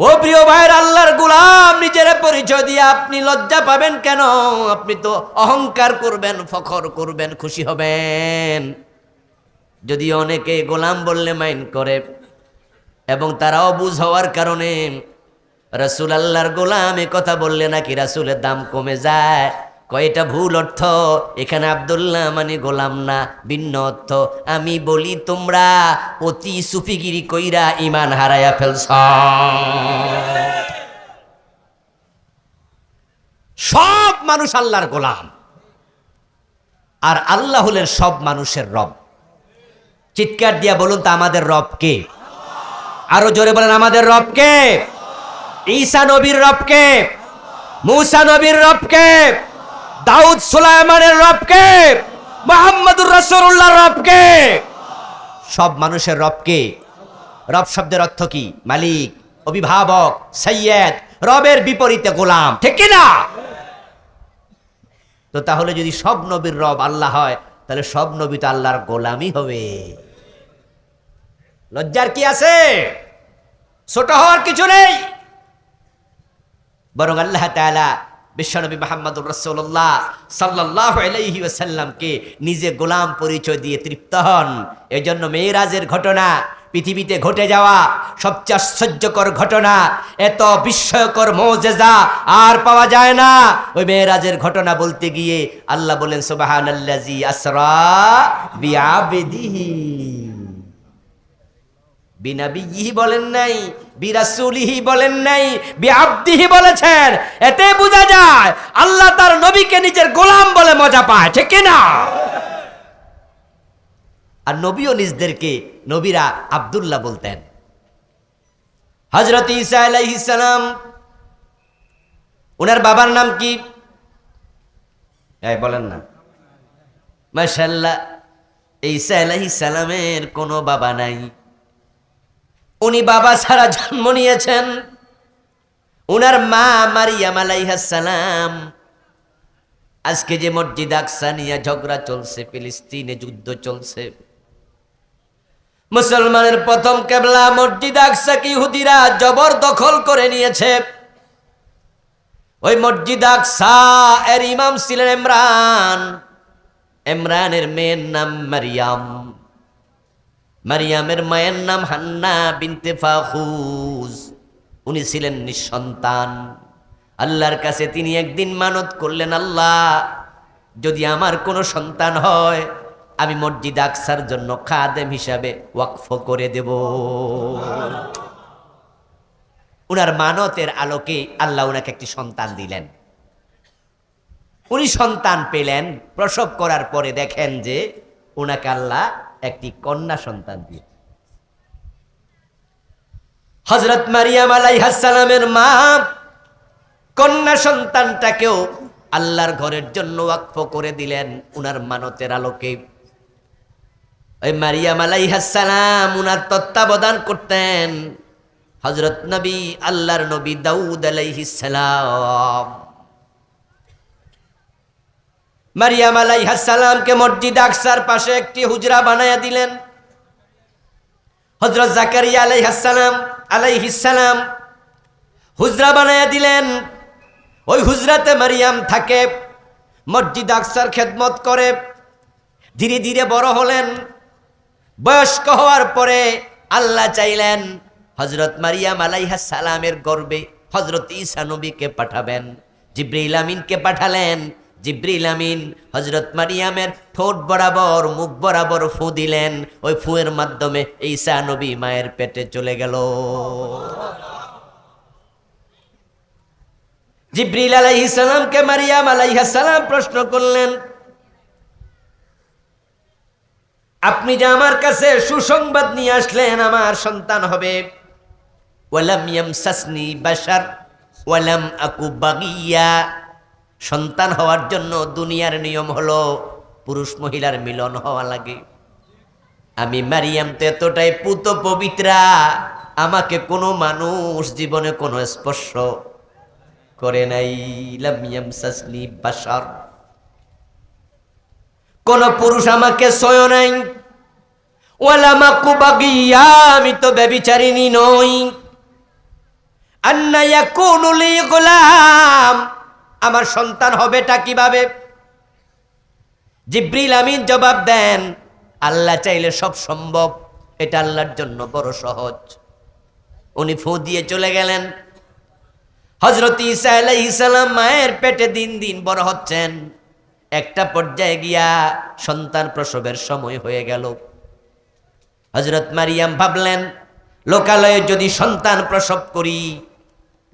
ও প্রিয় ভাইয়ের আল্লাহর গুলাম, নিজের পরিচয় দিয়ে আপনি লজ্জা পাবেন কেন? আপনি তো অহংকার করবেন, ফখর করবেন, খুশি হবেন। যদি অনেকে গোলাম বললে মাইন করে এবং তারাও বুঝ হওয়ার কারণে, রাসুল আল্লাহর গোলাম এ কথা বললে নাকি রাসুলের দাম কমে যায়? কয়টা ভুল অর্থ? এখানে আব্দুল্লাহ মানে গোলাম না, ভিন্ন অর্থ। আমি বলি, তোমরা অতি সুফিগিরি কইরা ইমান হারায়া ফেলছ। সব মানুষ আল্লাহর গোলাম। আর আল্লাহ হলেন সব মানুষের রব। চিৎকার দিয়া বলুন তো, আমাদের রব কে? আরও জোরে বলেন, আমাদের রব কে? ঈসা নবীর রব কে? মুসা নবীর রব কে? দাউদ সুলাইমানের রবকে, মোহাম্মদুর রাসূলুল্লাহর রব কে সব মানুষের রবকে। রব শব্দের অর্থ কি? মালিক, অভিভাবক, সৈয়দ, রবের বিপরীতে গোলাম, ঠিক না? তো তাহলে যদি সব নবীর রব আল্লাহ হয়, তাহলে সব নবী তো আল্লাহর গোলামই হবে। লজ্জার কি আছে? ছোট হওয়ার কিছু নেই। বরং আল্লাহ তাআলা বিশ্বনবী মোহাম্মদুর রসুল্লাহ সাল্লাহ আলাইহি ওয়াসাল্লামকে নিজে গোলাম পরিচয় দিয়ে তৃপ্ত হন। এজন্য মেয়েরাজের ঘটনা, পৃথিবীতে ঘটে যাওয়া সবচেয়ে আশ্চর্যকর ঘটনা, এত বিস্ময়কর মৌজেজা আর পাওয়া যায় না। ওই মেয়েরাজের ঘটনা বলতে গিয়ে আল্লাহ বলেন সুবাহান আসরা বিআবিদিহি। বিনাবিহি বলেন নাই, বিরাসুলিহি বলেন নাই, বিআবদিহি বলেছেন। এতে বোঝা যায়, আল্লাহ তার নবীকে নিজের গোলাম বলে মজা পায়, ঠিক না? আর নবীও নিজদেরকে নবীরা আব্দুল্লাহ বলতেন। হজরত ঈসা আলাইহিস সালাম ওনার বাবার নাম কি? এই বলেন না। মাশাল্লাহ ঈসা আলাইহিস সালামের কোনো বাবা নাই। উনি বাবা ছাড়া জন্ম নিয়েছেন। উনার মা মারিয়াম আলাইহাসালাম আজকে যে মসজিদ আকসা নিয়ে ঝগড়া চলছে, ফিলিস্তিনে যুদ্ধ চলছে। মুসলমানের প্রথম কেবলা মসজিদ আকসাকে ইহুদিরা জবরদখল করে নিয়েছে। ওই মসজিদ আকসা এর ইমাম ছিলেন ইমরান। ইমরানের মেয়ের নাম মারিয়াম। মারিয়ামের মায়ের নাম হান্না বিনতে ফাহুজ উনি ছিলেন নিঃসন্তান। আল্লাহর কাছে তিনি একদিন মানত করলেন, আল্লাহ, যদি আমার কোনো সন্তান হয়, আমি মসজিদ আকসার জন্য খাদেম হিসাবে ওয়াকফ করে দেব। উনার মানতের আলোকে আল্লাহ উনাকে একটি সন্তান দিলেন। উনি সন্তান পেলেন। প্রসব করার পরে দেখেন যে উনাকে আল্লাহ একটি কন্যা সন্তান দিয়ে। হজরত মারিয়াম আলাইহাসালামের মা, কন্যা সন্তানটাকেও আল্লাহর ঘরের জন্য ওয়াকফ করে দিলেন উনার মানতের আলোকে। ওই মারিয়াম আলাই আলাইহাসালাম উনার তত্ত্বাবধান করতেন হজরত নবী আল্লাহর নবী দাউদ আলাইহিসালাম মারিয়াম আলাইহাসালামকে মসজিদ আকসার পাশে একটি হুজরা বানায়া দিলেন। হজরত জাকারিয়া আলাইহাসালাম আলাইহিসালাম হুজরা বানায়া দিলেন। ওই হুজরাতে মারিয়াম থাকে, মসজিদ আকসার খেদমত করে, ধীরে ধীরে বড় হলেন। বয়স্ক হওয়ার পরে আল্লাহ চাইলেন হজরত মারিয়াম আলাইহাস সালামের গর্বে হজরত ইসানবীকে পাঠাবেন, জিব্রাইল আমিনকে পাঠালেন। জিব্রিল আমিন হজরত মারিয়ামের ঠোঁট বরাবর, মুখ বরাবর ফু দিলেন। ওই ফুয়ের মাধ্যমে ঈসা নবী মায়ের পেটে চলে গেল। জিব্রিল আলাইহিস সালামকে মারিয়াম আলাইহিস সালাম প্রশ্ন করলেন, আপনি যে আমার কাছে সুসংবাদ নিয়ে আসলেন, আমার সন্তান হবে। ওয়ালাম ইয়ামসাসনি বাশার, ওয়ালাম আকু বাগিয়া। সন্তান হওয়ার জন্য দুনিয়ার নিয়ম হলো পুরুষ মহিলার মিলন হওয়া লাগে। আমি মারিয়াম তো এতটাই পুত পবিত্রা, আমাকে কোনো মানুষ জীবনে কোনো স্পর্শ করে নাই। লাম ইয়ামসাসনি বাশার। কোন পুরুষ আমাকে সয় নাই। ওয়ালামাকু বাগিয়া আমি তো ব্যবিচারিণী নই। আন্না ইয়াকুনু লি গোলাম। আমার সন্তান হবেটা কীভাবে? জিব্রিল আমিন জবাব দেন, আল্লাহ চাইলে সব সম্ভব, এটা আল্লাহর জন্য বড় সহজ। উনি ফু দিয়ে চলে গেলেন। হজরত ইসা আলাইসালাম মায়ের পেটে দিন দিন বড় হচ্ছেন। একটা পর্যায়ে গিয়া সন্তান প্রসবের সময় হয়ে গেল। হজরত মারিয়াম ভাবলেন, লোকালয়ে যদি সন্তান প্রসব করি,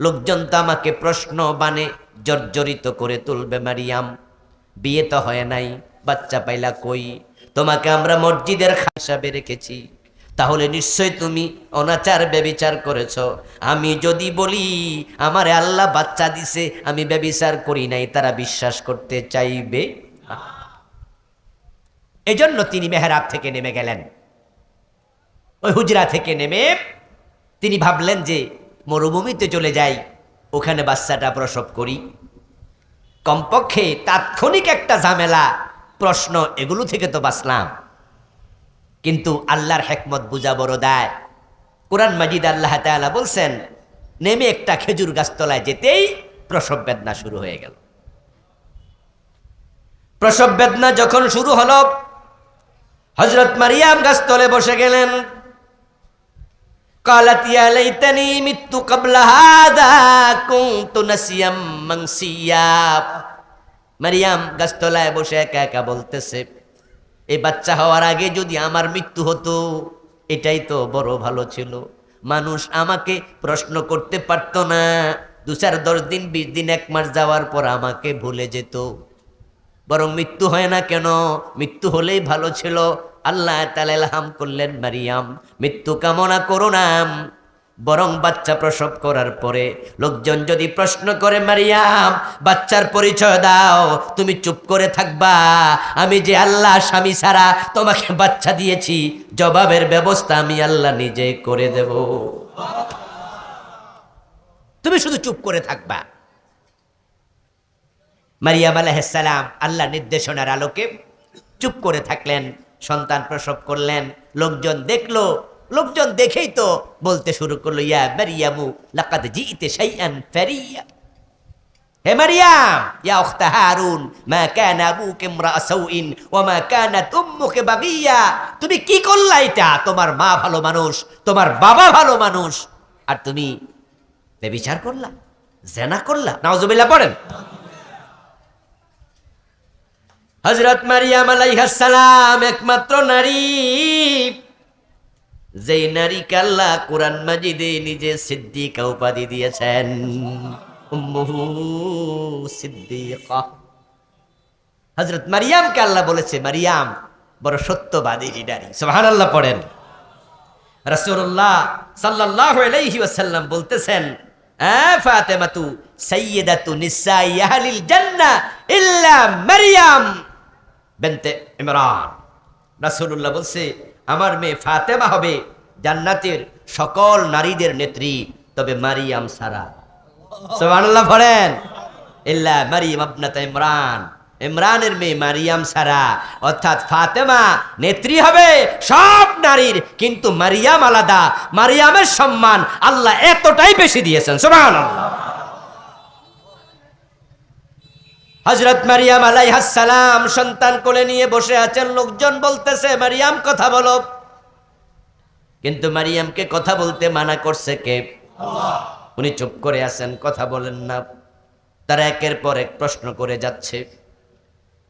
লোকজন তো আমাকে প্রশ্ন বানে। জর্জরিত করে তুলবে মারিয়াম। বিয়ে তো হয় নাই, বাচ্চা পাইলা কই? তোমাকে আমরা মসজিদের হিসাবে রেখেছি। তাহলে নিশ্চয় তুমি অনাচার, ব্যবিচার করেছ। আমি যদি বলি, আমার আল্লাহ বাচ্চা দিছে, আমি ব্যবিচার করি নাই, তারা বিশ্বাস করতে চাইবে? এজন্য তিনি মেহরাব থেকে নেমে গেলেন। ওই হুজরা থেকে নেমে তিনি ভাবলেন যে, মরুভূমিতে চলে যাই। ওখানে বাচ্চাটা প্রসব করি। কমপক্ষে তাৎক্ষণিক একটা ঝামেলা, প্রশ্ন, এগুলো থেকে তো বাঁচলাম। কিন্তু আল্লাহর হেকমত বুঝা বড় দেয়। কোরআন মাজিদ আল্লাহ তাআলা বলছেন, নেমে একটা খেজুর গাছতলায় যেতেই প্রসব বেদনা শুরু হয়ে গেল। প্রসব বেদনা যখন শুরু হলো হজরত মারিয়াম গাছতলে বসে গেলেন। قالت يا ليتني مت قبل هذا كنت نسيا منسيا মারিয়াম গাছতলায় বসে একা একা বলতেছে এই বাচ্চা হওয়ার আগে যদি আমার মৃত্যু হতো এটাই তো বড় ভালো ছিল মানুষ আমাকে প্রশ্ন করতে পারতো না দু চার দশ দিন বিশ দিন এক মাস যাওয়ার পর আমাকে ভুলে যেত বরং মৃত্যু হয় না কেন মৃত্যু হলেই ভালো ছিল আল্লাহ ইলহাম করলেন, মারিয়াম, মৃত্যু কামনা করো নাম বরং বাচ্চা প্রসব করার পরে লোকজন যদি প্রশ্ন করে, মারিয়াম, বাচ্চার পরিচয় দাও, তুমি চুপ করে থাকবা। আমি যে আল্লাহ স্বামী ছাড়া তোমাকে বাচ্চা দিয়েছি, জবাবের ব্যবস্থা আমি আল্লাহ নিজে করে দেব। তুমি শুধু চুপ করে থাকবা। মারিয়াম আলাইসালাম আল্লাহ নির্দেশনার আলোকে চুপ করে থাকলেন। সন্তান প্রসব করলেন, লোকজন দেখল, লোকজন দেখেই তো বলতে শুরু করল, ইয়া মারিয়ামু, লাকাদ জিইতে শাইআন ফারিয়া। হে মারিয়াম, ইয়া উখতা হারুন, মা কানা আবুকা ইমরা সাউইন, ওয়া মা কানাত উম্মুকা বাগিয়া। তুমি কি করলা এটা? তোমার মা ভালো মানুষ, তোমার বাবা ভালো মানুষ। আর তুমি বেবিচার করলা, জেনা করলা। নাউজুবিল্লাহ, পড়েন। হজরত মারিয়াম আলাইহাসালাম একমাত্র নারী। যেই নারী আল্লাহ কোরআন মাজিদে নিজে সিদ্দিকা উপাধি দিয়েছেন। হজরত মারিয়ামকে আল্লাহ বলেছে, মারিয়াম, বড় সত্যবাদী নারী সুবহানাল্লাহ পড়েন। রাসূলুল্লাহ সাল্লাল্লাহু আলাইহি বলতেছেন ফাতেমাতু সাইয়্যিদাতু নিসাই আহলিল জান্নাহ ইল্লা মারিয়াম। বেনতে ইমরান। রাসূলুল্লাহ বলছে আমার মেয়ে ফাতেমা হবে জান্নাতের সকল নারীদের নেত্রী তবে মারিয়াম সারা সুবহানাল্লাহ পড়েন ইল্লা মারিয়াম আবনাত ইমরান। ইমরানের মেয়ে মারিয়াম সারা অর্থাৎ ফাতেমা নেত্রী হবে সব নারীর কিন্তু মারিয়াম আলাদা। মারিয়ামের সম্মান আল্লাহ এতটাই বেশি দিয়েছেন সুবহানাল্লাহ। হজরত মারিয়াম আলাইহাসালাম সন্তান কোলে নিয়ে বসে আছেন, লোকজন বলতেছে, মারিয়াম, কথা বলো। কিন্তু মারিয়ামকে কথা বলতে মানা করছে কে? উনি চুপ করে আছেন, কথা বলেন না। তারা একের পর এক প্রশ্ন করে যাচ্ছে।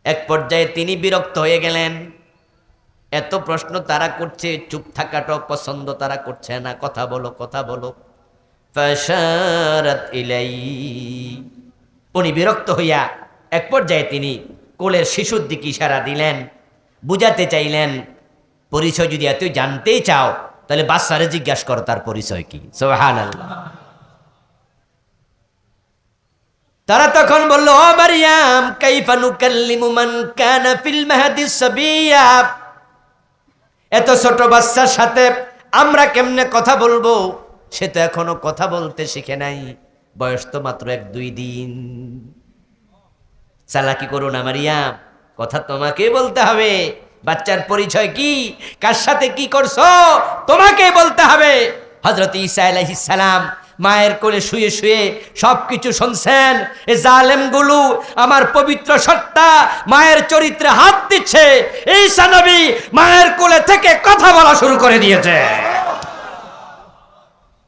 এক পর্যায়ে তিনি বিরক্ত হয়ে গেলেন। এত প্রশ্ন তারা করছে, চুপ থাকাটাও পছন্দ তারা করছে না। কথা বলো কথা বলো। ইলাই উনি বিরক্ত হইয়া এক পর্যায়ে তিনি কোলের শিশুর দিকে ইশারা দিলেন, বুঝাতে চাইলেন, পরিচয় যদি এতই জানতেই চাও, তাহলে বাচ্চারে জিজ্ঞাসা করো তার পরিচয় কি? সোহান আল্লাহ তারা তখন বলল, ও মারিয়াম, কাইফা নুকাল্লিমু মান কানা ফিল মাহদি সাবিয়া? এত ছোট বাচ্চার সাথে আমরা কেমনে কথা বলব? সে তো এখনও কথা বলতে শিখে নাই, বয়স তো মাত্র এক দুই দিন। চালাকি করো না মারিয়াম কথা তোমাকে বলতে হবে বাচ্চার পরিচয় কি কার সাথে কি করছো তোমাকে বলতে হবে হজরত ঈসা আলাইহিস সালাম মায়ের কোলে শুয়ে শুয়ে সব কিছু শুনছেন এ জালেমগুলো আমার পবিত্র সত্তা মায়ের চরিত্রে হাত দিচ্ছে এই সানবী মায়ের কোলে থেকে কথা বলা শুরু করে দিয়েছে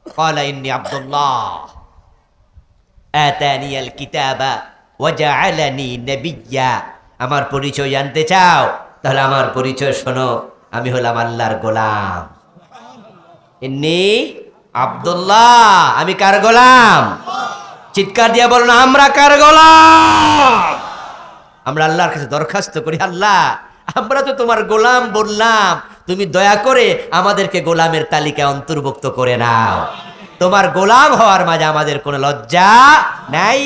قال إني عبد الله آتاني الكتاب ওয়াজা নেবিয়া আমার পরিচয় জানতে চাও? তাহলে আমার পরিচয় শোনো। আমি হলাম আল্লাহর গোলাম। এমনি আবদুল্লাহ, আমি কার গোলাম? চিৎকার দিয়া বলুন আমরা কার গোলাম? আমরা আল্লাহর কাছে দরখাস্ত করি, আল্লাহ, আমরা তো তোমার গোলাম বললাম। তুমি দয়া করে আমাদেরকে গোলামের তালিকায় অন্তর্ভুক্ত করে নাও। তোমার গোলাম হওয়ার মাঝে আমাদের কোনো লজ্জা নাই।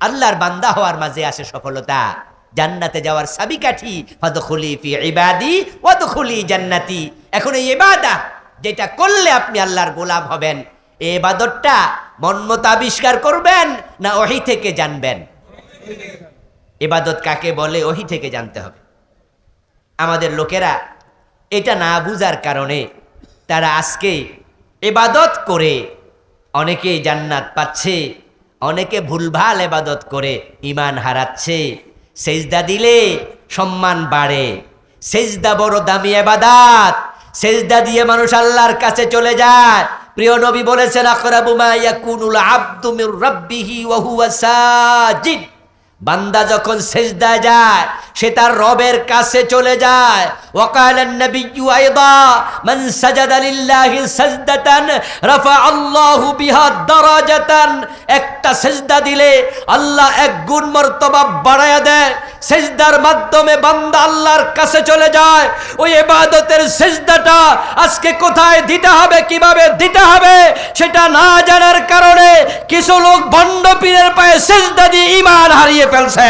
আল্লাহর বান্দা হওয়ার মাঝে আসে সফলতা। জান্নাতে যাওয়ার সাবিকাঠি ফাদখুলি ফি ইবাদি, ওয়াদখুলি জান্নাতি। এখন এই ইবাদা যেটা করলে আপনি আল্লাহর গোলাম হবেন এই ইবাদতটা মনমত আবিষ্কার করবেন না ওহি থেকে জানবেন? এবাদত কাকে বলে ওহি থেকে জানতে হবে। আমাদের লোকেরা এটা না বুঝার কারণে তারা আজকে এবাদত করে অনেকে জান্নাত পাচ্ছে অনেকে ভুলভাল এবাদত করে ইমান হারাচ্ছে। সেজদা দিলে সম্মান বাড়ে। সেজদা বড় দামি এবাদাত। সেজদা দিয়ে মানুষ আল্লাহর কাছে চলে যায়। প্রিয় নবী বলেছেন বান্দা যখন সেজদা যায় সে তার রবের কাছে চলে যায় وقال النبي ايضا من سجد لله سجدة رفع الله بها درجة একটা সেজদা দিলে আল্লাহ এক গুণ মর্তবা বাড়ায়া দেয় সেজদার মাধ্যমে বান্দা আল্লাহর কাছে চলে যায় ওই ইবাদতের সেজদাটা আজকে কোথায় দিতে হবে কিভাবে দিতে হবে সেটা না জানার কারণে কিছু লোক ভণ্ড পীরের পায়ে সেজদা দিয়ে ইমান হারিয়ে ফেলছে